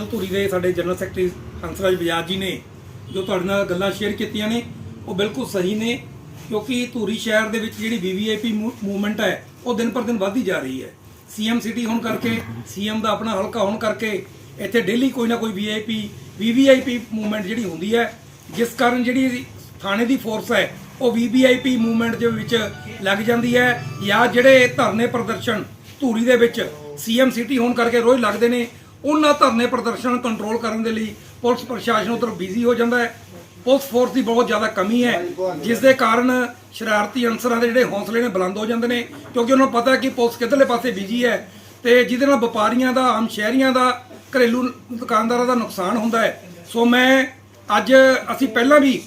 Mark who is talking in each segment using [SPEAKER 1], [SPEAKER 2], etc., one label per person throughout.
[SPEAKER 1] ਮੰਡਲ ਧੂਰੀ ਦੇ ਸਾਡੇ general secretary Hansraj Bajaj ਜੀ ਨੇ, ਜੋ ਤੁਹਾਡੇ ਨਾਲ ਗੱਲਾਂ ਸ਼ੇਅਰ ਕੀਤੀਆਂ ਨੇ, ਉਹ ਬਿਲਕੁਲ ਸਹੀ ਨੇ, ਕਿਉਂਕਿ ਧੂਰੀ ਸ਼ਹਿਰ ਦੇ ਵਿੱਚ ਜਿਹੜੀ ਵੀਵੀਆਈਪੀ ਮੂਵਮੈਂਟ ਹੈ, ਉਹ ਦਿਨ ਪਰ ਦਿਨ ਵੱਧਦੀ ਜਾ ਰਹੀ ਹੈ। ਸੀਐਮ ਸਿਟੀ ਹੋਣ ਕਰਕੇ ਸੀਐਮ ਦਾ ਆਪਣਾ ਹਲਕਾ ਹੋਣ ਕਰਕੇ, ਇੱਥੇ ਡੇਲੀ ਕੋਈ ਨਾ ਕੋਈ ਵੀਆਈਪੀ ਵੀਵੀਆਈਪੀ ਮੂਵਮੈਂਟ ਜਿਹੜੀ ਹੁੰਦੀ ਹੈ, ਜਿਸ ਕਾਰਨ ਜਿਹੜੀ ਥਾਣੇ ਦੀ ਫੋਰਸ ਹੈ, ਉਹ ਵੀਵੀਆਈਪੀ ਮੂਵਮੈਂਟ ਦੇ ਵਿੱਚ ਲੱਗ ਜਾਂਦੀ ਹੈ, ਜਾਂ ਜਿਹੜੇ ਧਰਨੇ ਪ੍ਰਦਰਸ਼ਨ ਧੂਰੀ ਦੇ ਵਿੱਚ ਸੀਐਮ ਸਿਟੀ ਹੋਣ ਕਰਕੇ ਰੋਜ਼ ਲੱਗਦੇ ਨੇ ਉਹਨਾਂ ਧਰਨੇ ਪ੍ਰਦਰਸ਼ਨ ਨੂੰ ਕੰਟਰੋਲ ਕਰਨ ਦੇ ਲਈ ਪੁਲਿਸ ਪ੍ਰਸ਼ਾਸਨ ਉਧਰ ਬਿਜ਼ੀ ਹੋ ਜਾਂਦਾ ਹੈ। ਪੁਲਿਸ ਫੋਰਸ ਦੀ ਬਹੁਤ ਜ਼ਿਆਦਾ ਕਮੀ ਹੈ। ਜਿਸ ਦੇ ਕਾਰਨ ਸ਼ਰਾਰਤੀ ਅਨਸਰਾਂ ਦੇ ਜਿਹੜੇ ਹੌਸਲੇ ਨੇ ਬੁਲੰਦ ਹੋ ਜਾਂਦੇ ਨੇ, ਕਿਉਂਕਿ ਉਹਨਾਂ ਨੂੰ ਪਤਾ ਹੈ ਕਿ ਪੁਲਿਸ ਕਿੱਧਰਲੇ ਪਾਸੇ ਬਿਜ਼ੀ ਹੈ ਤੇ ਜਿਹਦੇ ਨਾਲ ਵਪਾਰੀਆਂ ਦਾ, ਆਮ ਸ਼ਹਿਰੀਆਂ ਦਾ, ਘਰੇਲੂ ਦੁਕਾਨਦਾਰਾਂ ਦਾ ਨੁਕਸਾਨ ਹੁੰਦਾ ਹੈ। ਸੋ ਮੈਂ ਅੱਜ ਅਸੀਂ ਪਹਿਲਾਂ ਵੀ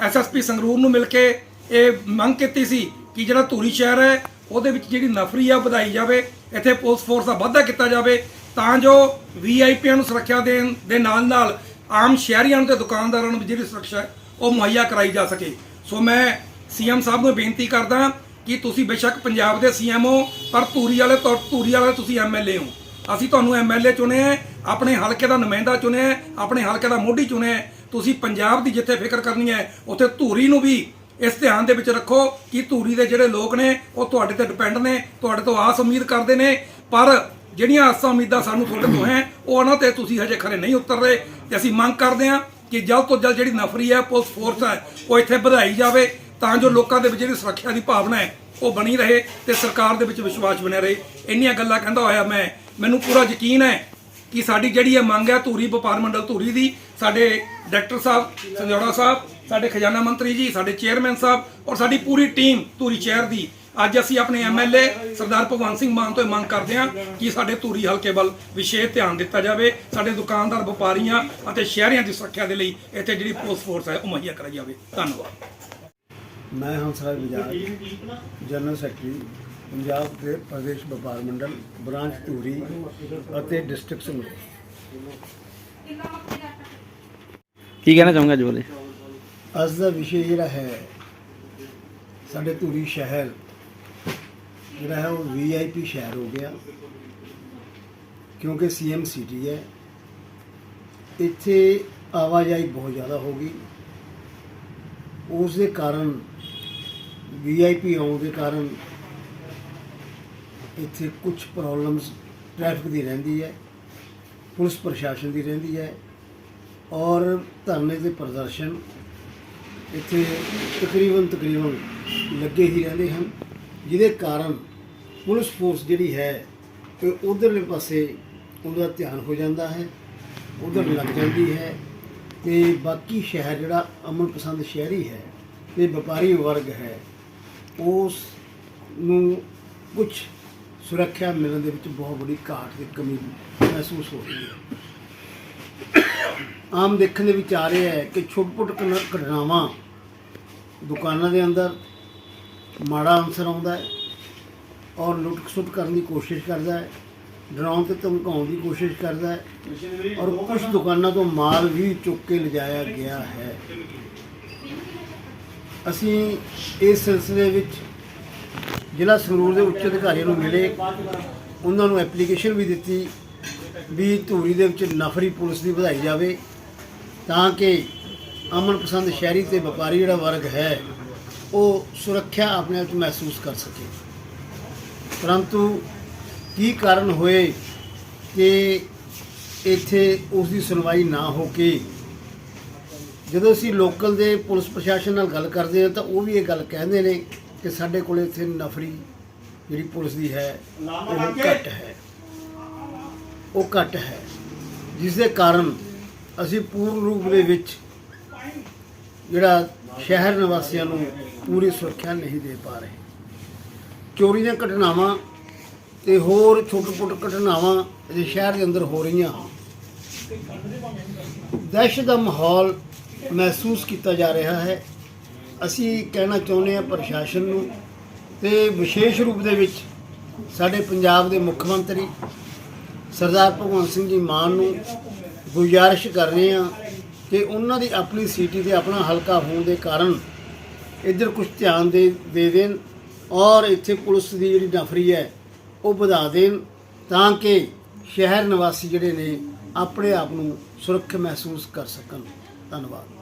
[SPEAKER 1] ਐਸਐਸਪੀ ਸੰਗਰੂਰ ਨੂੰ ਮਿਲ ਕੇ ਇਹ ਮੰਗ ਕੀਤੀ ਸੀ ਕਿ ਜਿਹੜਾ ਧੂਰੀ ਸ਼ਹਿਰ ਹੈ, ਉਹਦੇ ਵਿੱਚ ਜਿਹੜੀ ਨਫਰੀ ਆ ਵਧਾਈ ਜਾਵੇ, ਇੱਥੇ ਪੁਲਿਸ ਫੋਰਸ ਦਾ ਵਾਧਾ ਕੀਤਾ ਜਾਵੇ। ਤਾਂ ਜੋ ਵੀਆਈਪੀਆਂ ਨੂੰ ਸੁਰੱਖਿਆ ਦੇਣ ਦੇ ਨਾਲ ਨਾਲ ਆਮ ਸ਼ਹਿਰੀਆਂ ਨੂੰ ਤੇ ਦੁਕਾਨਦਾਰਾਂ ਨੂੰ ਵੀ ਜਿਹੜੀ ਸੁਰੱਖਿਆ ਉਹ ਮੁਹੱਈਆ ਕਰਾਈ ਜਾ ਸਕੇ। ਸੋ ਮੈਂ ਸੀਐਮ ਸਾਹਿਬ ਨੂੰ ਬੇਨਤੀ ਕਰਦਾ ਕਿ ਤੁਸੀਂ ਬੇਸ਼ੱਕ ਪੰਜਾਬ ਦੇ ਸੀਐਮ ਹੋ ਪਰ ਧੂਰੀ ਵਾਲੇ ਤੌਰ ਧੂਰੀ ਵਾਲੇ ਤੁਸੀਂ ਐਮਐਲਏ ਹੋ। ਅਸੀਂ ਤੁਹਾਨੂੰ ਐਮਐਲਏ ਚੁਣੇ ਹੈ, ਆਪਣੇ ਹਲਕੇ ਦਾ ਨੁਮਾਇੰਦਾ ਚੁਣਿਆ ਹੈ, ਆਪਣੇ ਹਲਕੇ ਦਾ ਮੋਢੀ ਚੁਣੇ ਹੈ। ਤੁਸੀਂ ਪੰਜਾਬ ਦੀ ਜਿੱਥੇ ਫਿਕਰ ਕਰਨੀ ਹੈ ਉੱਥੇ ਧੂਰੀ ਨੂੰ ਵੀ ਇਸ ਧਿਆਨ ਦੇ ਵਿੱਚ ਰੱਖੋ ਕਿ ਧੂਰੀ ਦੇ ਜਿਹੜੇ ਲੋਕ ਨੇ ਉਹ ਤੁਹਾਡੇ ਤੇ ਡਿਪੈਂਡ ਨੇ ਤੁਹਾਡੇ ਤੋਂ ਆਸ ਉਮੀਦ ਕਰਦੇ ਨੇ। ਪਰ ਜਿਹੜੀਆਂ ਆਸਾਂ ਉਮੀਦਾਂ ਸਾਨੂੰ ਤੁਹਾਡੇ ਤੋਂ ਹੈ, ਉਹ ਉਹਨਾਂ ਤੇ ਤੁਸੀਂ ਹਜੇ ਖਰੇ ਨਹੀਂ ਉਤਰ ਰਹੇ। ਤੇ ਅਸੀਂ ਮੰਗ ਕਰਦੇ ਹਾਂ ਕਿ ਜਲਦ ਤੋਂ ਜਲਦ ਜਿਹੜੀ ਨਫਰੀ ਹੈ, ਪੁਲਿਸ ਫੋਰਸ ਹੈ, ਉਹ ਇੱਥੇ ਵਧਾਈ ਜਾਵੇ, ਤਾਂ ਜੋ ਲੋਕਾਂ ਦੇ ਵਿੱਚ ਜਿਹੜੀ ਸੁਰੱਖਿਆ ਦੀ ਭਾਵਨਾ ਹੈ, ਉਹ ਬਣੀ ਰਹੇ ਤੇ ਸਰਕਾਰ ਦੇ ਵਿੱਚ ਵਿਸ਼ਵਾਸ ਬਣਿਆ ਰਹੇ। ਇੰਨੀਆਂ ਗੱਲਾਂ ਕਹਿੰਦਾ ਹੋਇਆ ਮੈਂ, ਮੈਨੂੰ ਪੂਰਾ ਯਕੀਨ ਹੈ ਕਿ ਸਾਡੀ ਜਿਹੜੀ ਇਹ ਮੰਗ ਹੈ, ਧੂਰੀ ਵਪਾਰ ਮੰਡਲ ਧੂਰੀ ਦੀ, ਸਾਡੇ ਡਾਇਰੈਕਟਰ ਸਾਹਿਬ, ਸੰਜੋੜਾ ਸਾਹਿਬ, ਸਾਡੇ ਖਜ਼ਾਨਾ ਮੰਤਰੀ ਜੀ, ਸਾਡੇ ਚੇਅਰਮੈਨ ਸਾਹਿਬ ਔਰ ਸਾਡੀ ਪੂਰੀ ਟੀਮ ਧੂਰੀ ਸ਼ਹਿਰ ਦੀ ਅੱਜ ਅਸੀਂ ਆਪਣੇ ਐਮਐਲਏ ਸਰਦਾਰ ਭਗਵੰਤ ਸਿੰਘ ਮਾਨ ਤੋਂ ਇਹ ਮੰਗ ਕਰਦੇ ਹਾਂ ਕਿ ਸਾਡੇ ਧੂਰੀ ਹਲਕੇ ਵੱਲ ਵਿਸ਼ੇਸ਼ ਧਿਆਨ ਦਿੱਤਾ ਜਾਵੇ ਸਾਡੇ ਦੁਕਾਨਦਾਰ ਵਪਾਰੀਆਂ ਅਤੇ ਸ਼ਹਿਰੀਆਂ ਦੀ ਸੁਰੱਖਿਆ ਦੇ ਲਈ ਇੱਥੇ ਜਿਹੜੀ ਪੁਲਿਸ ਫੋਰਸ ਹੈ ਉਹ ਮੁਹੱਈਆ ਕਰਾਈ ਜਾਵੇ। ਧੰਨਵਾਦ।
[SPEAKER 2] ਮੈਂ ਹੰਸਰਾਜ ਬਜਾਜ ਜਨਰਲ ਸੈਕਟਰੀ ਪੰਜਾਬ ਦੇ ਪ੍ਰਦੇਸ਼ ਵਪਾਰ ਮੰਡਲ ਬ੍ਰਾਂਚ ਧੂਰੀ ਅਤੇ ਡਿਸਟ੍ਰਿਕਟ ਸੰਗਰੂਰ।
[SPEAKER 3] ਕੀ ਕਹਿਣਾ ਚਾਹੂੰਗਾ ਜੀ ਬੋਲੇ
[SPEAKER 2] ਅੱਜ ਦਾ ਵਿਸ਼ੇ ਜਿਹੜਾ ਹੈ ਸਾਡੇ ਧੂਰੀ ਸ਼ਹਿਰ ਜਿਹੜਾ ਹੈ ਉਹ ਵੀਆਈਪੀ ਸ਼ਹਿਰ ਹੋ ਗਿਆ, ਕਿਉਂਕਿ ਸੀਐਮ ਸਿਟੀ ਹੈ। ਇੱਥੇ ਆਵਾਜਾਈ ਬਹੁਤ ਜ਼ਿਆਦਾ ਹੋ ਗਈ। ਉਸ ਦੇ ਕਾਰਨ ਵੀਆਈਪੀ ਆਉਣ ਦੇ ਕਾਰਨ ਇੱਥੇ ਕੁਝ ਪ੍ਰੋਬਲਮਸ ਟ੍ਰੈਫਿਕ ਦੀ ਰਹਿੰਦੀ ਹੈ, ਪੁਲਿਸ ਪ੍ਰਸ਼ਾਸਨ ਦੀ ਰਹਿੰਦੀ ਹੈ ਔਰ ਧਰਨੇ ਦੇ ਪ੍ਰਦਰਸ਼ਨ ਇੱਥੇ ਤਕਰੀਬਨ ਤਕਰੀਬਨ ਲੱਗੇ ਹੀ ਰਹਿੰਦੇ ਹਨ, ਜਿਹਦੇ ਕਾਰਨ ਪੁਲਿਸ ਫੋਰਸ ਜਿਹੜੀ ਹੈ, ਇਹ ਉਧਰਲੇ ਪਾਸੇ ਉਹਦਾ ਧਿਆਨ ਹੋ ਜਾਂਦਾ ਹੈ, ਉਧਰ ਲੱਗ ਜਾਂਦੀ ਹੈ ਤੇ ਬਾਕੀ ਸ਼ਹਿਰ ਜਿਹੜਾ ਅਮਨ ਪਸੰਦ ਸ਼ਹਿਰੀ ਹੈ ਤੇ ਵਪਾਰੀ ਵਰਗ ਹੈ, ਉਸ ਨੂੰ ਕੁਝ ਸੁਰੱਖਿਆ ਮਿਲਣ ਦੇ ਵਿੱਚ ਬਹੁਤ ਬੜੀ ਘਾਟ ਦੀ ਕਮੀ ਮਹਿਸੂਸ ਹੋ ਰਹੀ ਹੈ। ਆਮ ਦੇਖਣ ਦੇ ਵਿੱਚ ਆ ਰਿਹਾ ਹੈ ਕਿ ਛੋਟ-ਪੁੱਟ ਘਟਨਾਵਾਂ ਦੁਕਾਨਾਂ ਦੇ ਅੰਦਰ ਮਾੜਾ ਅਨਸਰ ਆਉਂਦਾ ਹੈ ਔਰ ਲੁੱਟ-ਖਸੁੱਟ ਕਰਨ ਦੀ ਕੋਸ਼ਿਸ਼ ਕਰਦਾ ਹੈ ਡਰਾਉਣ ਤੇ ਧਮਕਾਉਣ ਦੀ ਕੋਸ਼ਿਸ਼ ਕਰਦਾ ਹੈ ਔਰ ਕੁਝ ਦੁਕਾਨਾਂ ਤੋਂ ਮਾਲ ਵੀ ਚੁੱਕ ਕੇ ਲਿਜਾਇਆ ਗਿਆ ਹੈ। ਅਸੀਂ ਇਸ ਸਿਲਸਿਲੇ ਵਿੱਚ ਜ਼ਿਲ੍ਹਾ ਸੰਗਰੂਰ ਦੇ ਉੱਚ ਅਧਿਕਾਰੀਆਂ ਨੂੰ ਮਿਲੇ ਉਹਨਾਂ ਨੂੰ ਐਪਲੀਕੇਸ਼ਨ ਵੀ ਦਿੱਤੀ ਵੀ ਧੂਰੀ ਦੇ ਵਿੱਚ ਨਫਰੀ ਪੁਲਿਸ ਦੀ ਵਧਾਈ ਜਾਵੇ ਤਾਂ ਕਿ ਅਮਨ ਪਸੰਦ ਸ਼ਹਿਰੀ ਤੇ ਵਪਾਰੀ ਜਿਹੜਾ ਵਰਗ ਹੈ ਉਹ ਸੁਰੱਖਿਆ ਆਪਣੇ ਆਪ 'ਚ ਮਹਿਸੂਸ ਕਰ ਸਕੇ। ਪਰੰਤੂ ਕੀ ਕਾਰਨ ਹੋਏ ਕਿ ਇੱਥੇ ਉਸ ਦੀ ਸੁਣਵਾਈ ਨਾ ਹੋ ਕੇ? ਜਦੋਂ ਅਸੀਂ ਲੋਕਲ ਦੇ ਪੁਲਿਸ ਪ੍ਰਸ਼ਾਸਨ ਨਾਲ ਗੱਲ ਕਰਦੇ ਹਾਂ ਤਾਂ ਉਹ ਵੀ ਇਹ ਗੱਲ ਕਹਿੰਦੇ ਨੇ ਕਿ ਸਾਡੇ ਕੋਲ ਇੱਥੇ ਨਫਰੀ ਜਿਹੜੀ ਪੁਲਿਸ ਦੀ ਹੈ, ਉਹ ਘੱਟ ਹੈ। ਉਹ ਘੱਟ ਹੈ। ਜਿਸ ਦੇ ਕਾਰਨ ਅਸੀਂ ਪੂਰਨ ਰੂਪ ਦੇ ਵਿੱਚ ਜਿਹੜਾ ਸ਼ਹਿਰ ਨਿਵਾਸੀਆਂ ਨੂੰ ਪੂਰੀ ਸੁਰੱਖਿਆ ਨਹੀਂ ਦੇ ਪਾ ਰਹੇ। ਚੋਰੀ ਦੀਆਂ ਘਟਨਾਵਾਂ ਤੇ ਹੋਰ ਛੋਟੇ-ਛੋਟੇ ਘਟਨਾਵਾਂ ਅਜੇ ਸ਼ਹਿਰ ਦੇ ਅੰਦਰ ਹੋ ਰਹੀਆਂ। ਦਹਿਸ਼ਤ ਦਾ ਮਾਹੌਲ ਮਹਿਸੂਸ ਕੀਤਾ ਜਾ ਰਿਹਾ ਹੈ। ਅਸੀਂ ਕਹਿਣਾ ਚਾਹੁੰਦੇ ਹਾਂ ਪ੍ਰਸ਼ਾਸਨ ਨੂੰ ਤੇ ਵਿਸ਼ੇਸ਼ ਰੂਪ ਦੇ ਵਿੱਚ ਸਾਡੇ ਪੰਜਾਬ ਦੇ ਮੁੱਖ ਮੰਤਰੀ ਸਰਦਾਰ ਭਗਵੰਤ ਸਿੰਘ ਜੀ ਮਾਨ ਨੂੰ ਗੁਜ਼ਾਰਿਸ਼ ਕਰ ਰਹੇ ਹਾਂ ਕਿ ਉਹਨਾਂ ਦੀ ਆਪਣੀ ਸੀਟੀ ਤੇ ਆਪਣਾ ਹਲਕਾ ਹੋਣ ਦੇ ਕਾਰਨ ਇੱਧਰ ਕੁਝ ਧਿਆਨ ਦੇ ਦੇ ਦੇਣ। ਔਰ ਇੱਥੇ ਪੁਲਿਸ ਦੀ ਜਿਹੜੀ ਨਫਰੀ ਹੈ, ਉਹ ਵਧਾ ਦੇਣ ਤਾਂ ਕਿ ਸ਼ਹਿਰ ਨਿਵਾਸੀ ਜਿਹੜੇ ਨੇ ਆਪਣੇ ਆਪ ਨੂੰ ਸੁਰੱਖਿਅਤ ਮਹਿਸੂਸ ਕਰ ਸਕਣ। ਧੰਨਵਾਦ।